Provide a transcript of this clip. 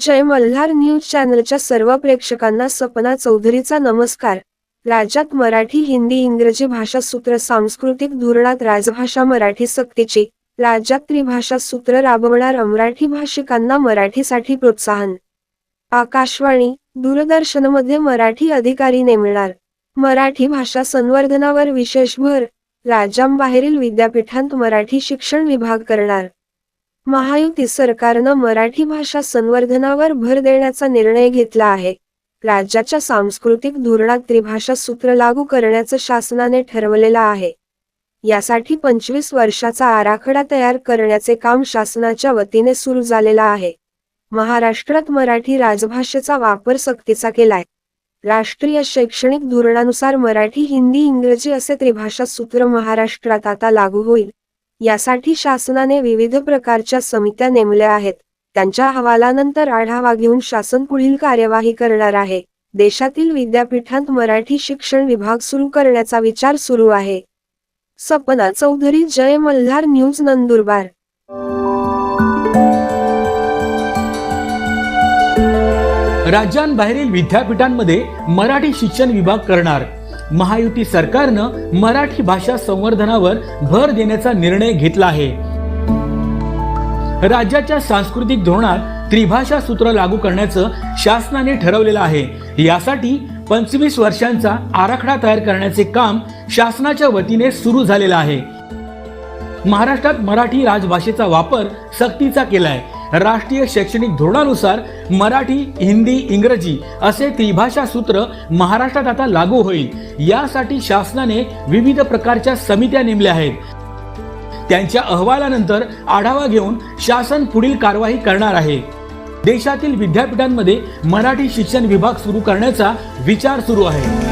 जय Malhar news चॅनलच्या सर्व प्रेक्षकांना सपना चौधरीचा नमस्कार. राज्यात मराठी हिंदी इंग्रजी भाषा सूत्र सांस्कृतिक धोरणात राजभाषा मराठी सक्तीची राज्यात त्रिभाषा सूत्र राबवणार अमराठी भाषिकांना मराठीसाठी प्रोत्साहन. आकाशवाणी दूरदर्शनमध्ये मराठी अधिकारी नेमणार. मराठी भाषा संवर्धनावर विशेष भर राज्यांबाहेरील विद्यापीठांत मराठी शिक्षण विभाग करणार. महायुती सरकारनं मराठी भाषा संवर्धनावर भर देण्याचा निर्णय घेतला आहे. राज्याच्या सांस्कृतिक धोरणात त्रिभाषा सूत्र लागू करण्याचं शासनाने ठरवलेलं आहे. यासाठी पंचवीस वर्षाचा आराखडा तयार करण्याचे काम शासनाच्या वतीने सुरू झालेलं आहे. महाराष्ट्रात मराठी राजभाषेचा वापर सक्तीचा केलाय. राष्ट्रीय शैक्षणिक धोरणानुसार मराठी हिंदी इंग्रजी असे त्रिभाषा सूत्र महाराष्ट्रात आता लागू होईल. यासाठी शासनाने विविध प्रकारच्या समित्या नेमल्या आहेत. त्यांच्या अहवालानंतर आढावा घेऊन शासन पुढील कार्यवाही करणार आहे. देशातील विद्यापीठांत मराठी शिक्षण विभाग सुरू करण्याचा विचार सुरू आहे. सपना चौधरी जय मल्हार न्यूज नंदुरबार. राज्यांबाहेरील विद्यापीठांमध्ये मराठी शिक्षण विभाग करणार. महायुती सरकारनं मराठी भाषा संवर्धनावर भर देण्याचा निर्णय घेतला आहे. राज्याच्या सांस्कृतिक धोरणात त्रिभाषा सूत्र लागू करण्याचं शासनाने ठरवलेलं आहे. यासाठी पंचवीस वर्षांचा आराखडा तयार करण्याचे काम शासनाच्या वतीने सुरू झालेलं आहे. महाराष्ट्रात मराठी राजभाषेचा वापर सक्तीचा केलाय. राष्ट्रीय शैक्षणिक धोरणानुसार मराठी हिंदी इंग्रजी असे त्रिभाषा सूत्र महाराष्ट्रात आता लागू होईल. यासाठी शासनाने विविध प्रकारच्या समित्या नेमल्या आहेत. त्यांच्या अहवालानंतर आढावा घेऊन शासन पुढील कारवाई करणार आहे. देशातील विद्यापीठांमध्ये मराठी शिक्षण विभाग सुरू करण्याचा विचार सुरू आहे.